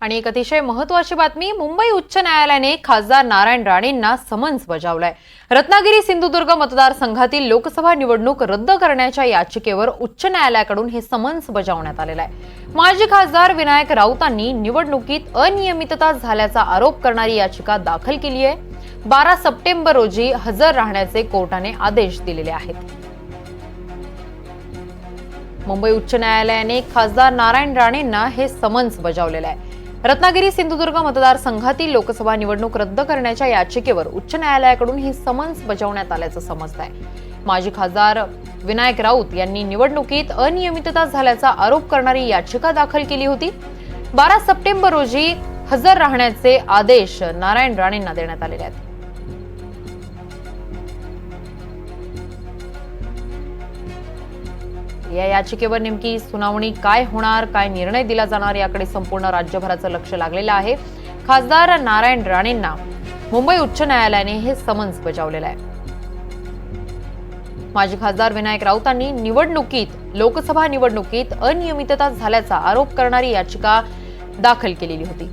आणि एक अतिशय महत्वाची बातमी मुंबई उच्च न्यायालयाने खासदार नारायण राणेंना समन्स बजावलाय. रत्नागिरी सिंधुदुर्ग मतदारसंघातील लोकसभा निवडणूक रद्द करण्याच्या याचिकेवर उच्च न्यायालयाकडून हे समन्स बजावण्यात आलेलं आहे. माजी खासदार विनायक राऊतांनी निवडणुकीत अनियमितता झाल्याचा आरोप करणारी याचिका दाखल केली आहे. बारा सप्टेंबर रोजी हजर राहण्याचे कोर्टाने आदेश दिलेले आहेत. मुंबई उच्च न्यायालयाने खासदार नारायण राणेंना हे समन्स बजावलेलं आहे. रत्नागिरी सिंधुदुर्ग मतदारसंघातील लोकसभा निवडणूक रद्द करण्याच्या याचिकेवर उच्च न्यायालयाकडून ही समन्स बजावण्यात आल्याचं समजत आहे माजी खासदार विनायक राऊत यांनी निवडणुकीत अनियमितता झाल्याचा आरोप करणारी याचिका दाखल केली होती. बारा सप्टेंबर रोजी हजर राहण्याचे आदेश नारायण राणेंना देण्यात आलेले आहेत. या याचिकेवर नेमकी सुनावणी काय होणार काय निर्णय दिला जाणार याकडे संपूर्ण राज्यभराचं लक्ष लागलेलं आहे. खासदार नारायण राणेंना मुंबई उच्च न्यायालयाने हे समन्स बजावलेलं आहे. माजी खासदार विनायक राऊतांनी निवडणुकीत लोकसभा निवडणुकीत अनियमितता झाल्याचा आरोप करणारी याचिका दाखल केलेली होती.